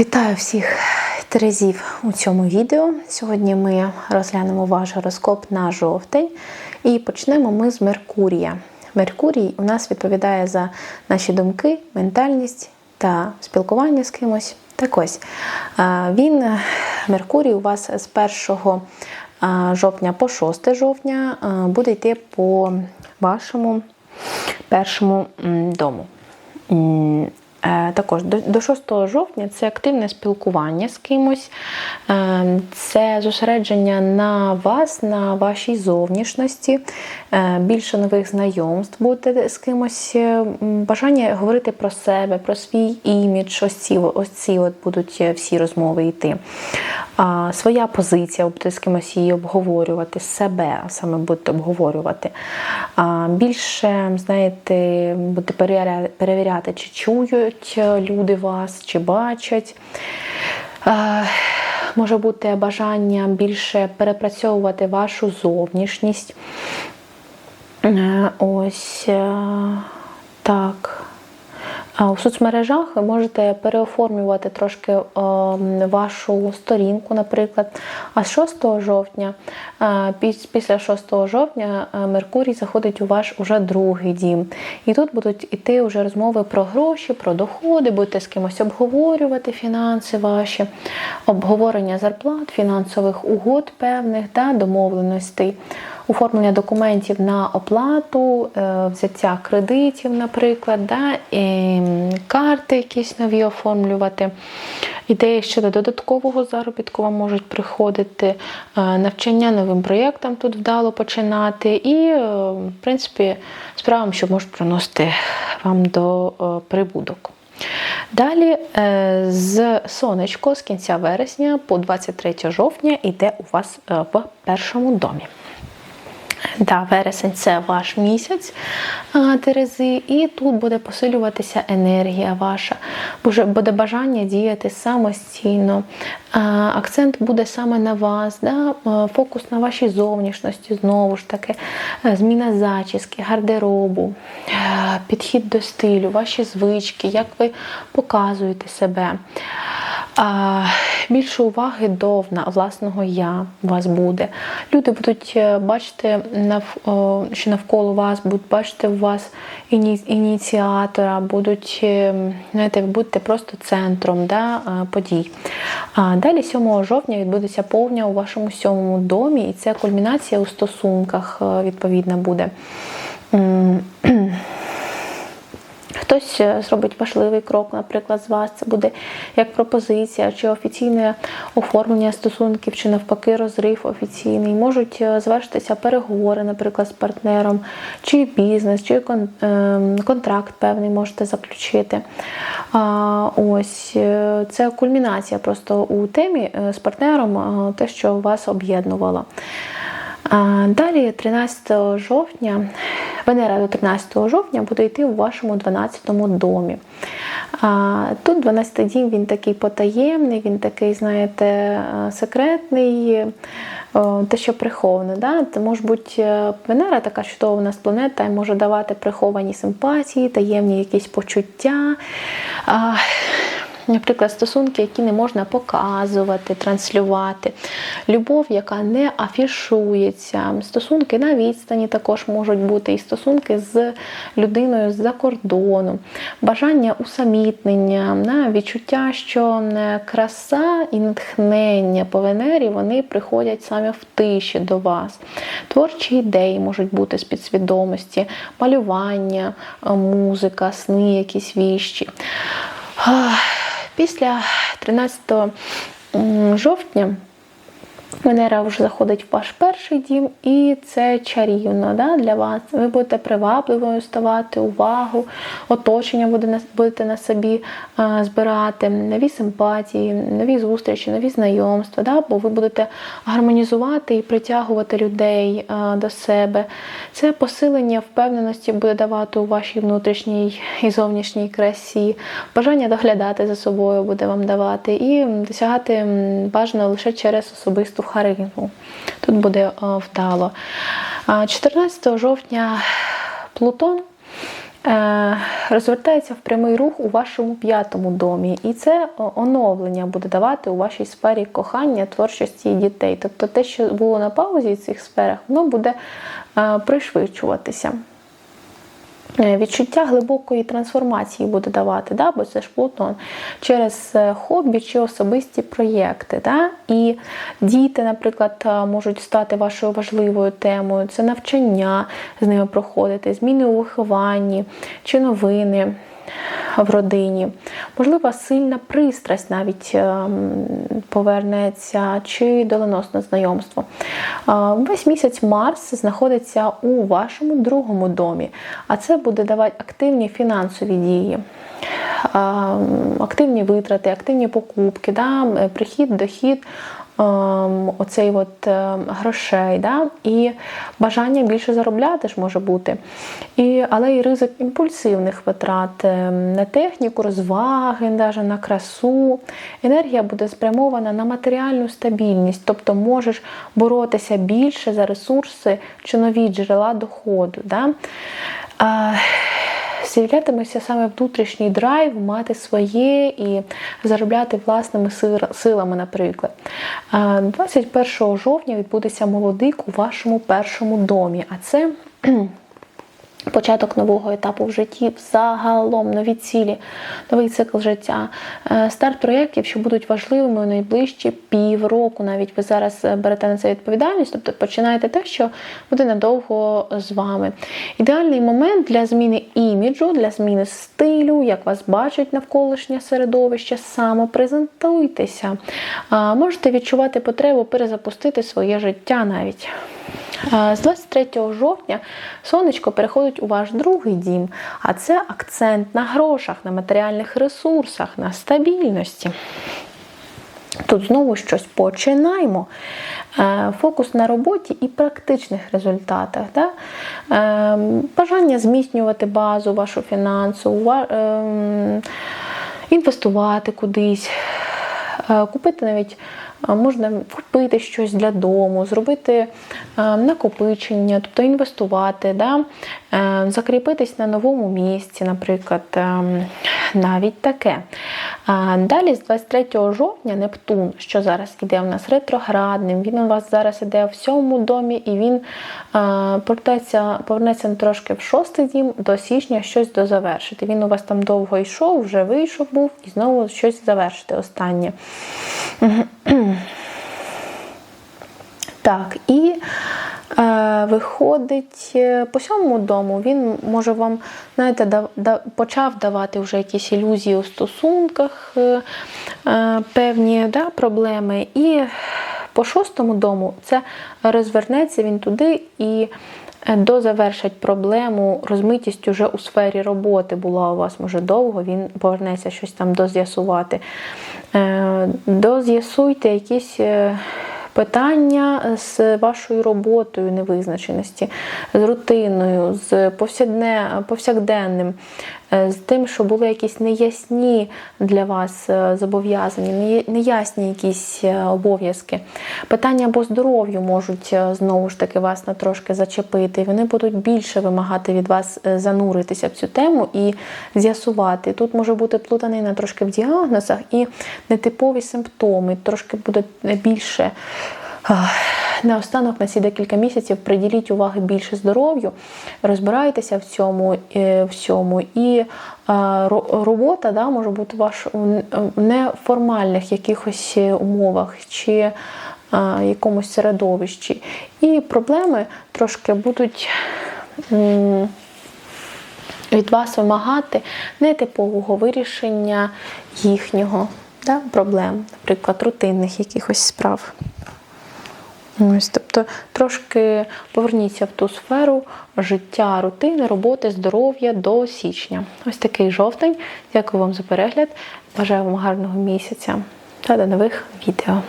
Вітаю всіх терезів у цьому відео. Сьогодні ми розглянемо ваш гороскоп на жовтень і почнемо ми з Меркурія. Меркурій у нас відповідає за наші думки, ментальність та спілкування з кимось. Так ось він, Меркурій, у вас з 1 жовтня по 6 жовтня буде йти по вашому першому дому. Е, також до 6 жовтня це активне спілкування з кимось, е, це зосередження на вас, на вашій зовнішності, е, більше нових знайомств буде з кимось, бажання говорити про себе, про свій імідж. Ось ці, ось ці от будуть всі розмови йти. Своя позиція, будете з кимось її обговорювати, себе саме будете обговорювати. Більше, знаєте, будете перевіряти, чи чують чують люди вас чи бачать. Може бути бажання більше перепрацьовувати вашу зовнішність. Е, ось е, так. У соцмережах ви можете переоформлювати трошки е, вашу сторінку, наприклад. А з 6 жовтня, е, після 6 жовтня, е, Меркурій заходить у ваш уже другий дім. І тут будуть іти вже розмови про гроші, про доходи, будете з кимось обговорювати фінанси ваші, обговорення зарплат, фінансових угод певних, да, домовленостей оформлення документів на оплату, е, взяття кредитів, наприклад, да, і карти якісь нові оформлювати. Ідеї щодо додаткового заробітку вам можуть приходити, е, навчання новим проєктам тут вдало починати, і, е, в принципі, справам, що можуть приносити вам до прибуток. Далі з сонечко з кінця вересня по 23 жовтня йде у вас в першому домі. Да, вересень це ваш місяць Терези, і тут буде посилюватися енергія ваша, буде бажання діяти самостійно. Акцент буде саме на вас, да? фокус на вашій зовнішності, знову ж таки, зміна зачіски, гардеробу, підхід до стилю, ваші звички, як ви показуєте себе. Більше уваги до власного я вас буде. Люди будуть е, бачити, що навколо вас, будуть бачити у вас ініціатора, будуть, е, знаєте, будете просто центром да, е, подій. А Далі, 7 жовтня, відбудеться повня у вашому сьомому домі, і це кульмінація у стосунках, відповідно, буде. Хтось е, зробить важливий крок, наприклад, з вас це буде як пропозиція, чи офіційне оформлення стосунків, чи навпаки, розрив офіційний. Можуть е, звершитися переговори, наприклад, з партнером, чи бізнес, чи ем, контракт певний можете заключити. Ось е, це кульмінація просто у темі з партнером, те, що вас об'єднувало. Далі, 13 жовтня, Венера до 13 жовтня буде йти у вашому 12 домі. Тут 12 дім він такий потаємний, він такий, знаєте, секретний, те, що приховане. Да? Це може бути е, Венера, така чудова у нас планета, і може давати приховані симпатії, таємні якісь почуття наприклад, стосунки, які не можна показувати, транслювати, любов, яка не афішується, стосунки на відстані також можуть бути, і стосунки з людиною з-за кордону, бажання усамітнення, відчуття, що краса і натхнення по Венері вони приходять саме в тиші до вас. Творчі ідеї можуть бути з підсвідомості, малювання, музика, сни, якісь віщі. Після 13 жовтня Венера вже заходить в ваш перший дім, і це чарівно да, для вас. Ви будете привабливою ставати, увагу, оточення будете на собі збирати, нові симпатії, нові зустрічі, нові знайомства, да, бо ви будете гармонізувати і притягувати людей до себе. Це посилення впевненості буде давати у вашій внутрішній і зовнішній красі, бажання доглядати за собою буде вам давати, і досягати бажано лише через особисту харизму. Тут буде е, вдало. 14 жовтня Плутон е, розвертається в прямий рух у вашому п'ятому домі. І це оновлення буде давати у вашій сфері кохання, творчості і дітей. Тобто те, що було на паузі в цих сферах, воно буде е, пришвидшуватися. Е, Відчуття глибокої трансформації буде давати, да? бо це ж Плутон через е, хобі чи особисті проєкти. Да? І діти, наприклад, е, можуть стати вашою важливою темою. Це навчання з ними проходити, зміни у вихованні чи новини в родині. Можливо, сильна пристрасть навіть ем, повернеться, чи доленосне знайомство. Е, Весь місяць Марс знаходиться у вашому другому домі, а це буде давати активні фінансові дії. е, Активні витрати, активні покупки, да, прихід, дохід, ем, оцей от е, грошей, да, і бажання більше заробляти ж може бути. І, але і ризик імпульсивних витрат е, на техніку, розваги, даже на красу. Енергія буде спрямована на матеріальну стабільність, тобто можеш боротися більше за ресурси чи нові джерела доходу. Да? З'являтиметься саме внутрішній драйв, мати своє і заробляти власними силами, наприклад. 21 жовтня відбудеться молодик у вашому першому домі, а це Початок нового етапу в житті, взагалом нові цілі, новий цикл життя, Е, старт проєктів, що будуть важливими у найближчі півроку. Навіть ви зараз е, берете на це відповідальність, тобто починаєте те, що буде надовго з вами. Ідеальний момент для зміни іміджу, для зміни стилю, як вас бачать навколишнє середовище, самопрезентуйтеся. Можете відчувати потребу перезапустити своє життя навіть. З 23 жовтня сонечко переходить у ваш другий дім, а це акцент на грошах, на матеріальних ресурсах, на стабільності. Тут знову щось починаємо. Е, Фокус на роботі і практичних результатах. Да? Е, Бажання зміцнювати базу вашу фінансову, ем, інвестувати кудись, купити навіть. е, Можна купити щось для дому, зробити е, накопичення, тобто інвестувати, да? е, закріпитись на новому місці, наприклад, е, навіть таке. Далі з 23 жовтня Нептун, що зараз іде у нас ретроградним, він у вас зараз іде в сьомому домі, і він повернеться, трошки в шостий дім до січня щось дозавершити. Він у вас там довго йшов, вже вийшов був і знову щось завершити останнє. Так, і виходить е, по сьомому дому, він може вам, знаєте, да, да, почав давати вже якісь ілюзії у стосунках, е, е, певні да, проблеми. І по шостому дому це розвернеться він туди і е, дозавершить проблему, розмитість уже у сфері роботи була у вас, може, довго, він повернеться щось там доз'ясувати. Е, Доз'ясуйте якісь. е, Питання з вашою роботою невизначеності, з рутиною, з повсякденним, з тим, що були якісь неясні для вас е, зобов'язання, неясні якісь е, обов'язки. Питання по здоров'ю можуть е, знову ж таки вас на трошки зачепити. Вони будуть більше вимагати від вас е, зануритися в цю тему і з'ясувати. Тут може бути плутанина трошки в діагнозах і нетипові симптоми, трошки буде більше. Наостанок на ці декілька місяців приділіть уваги більше здоров'ю, розбирайтеся в цьому, е, всьому. І е, робота да, може бути ваш в неформальних якихось е, умовах чи якомусь середовищі. І проблеми трошки будуть. від вас вимагати нетипового вирішення їхнього да, проблем, наприклад, рутинних якихось справ. Ось, тобто трошки поверніться в ту сферу життя, рутини, роботи, здоров'я до січня. Ось такий жовтень. Дякую вам за перегляд. Бажаю вам гарного місяця та до нових відео.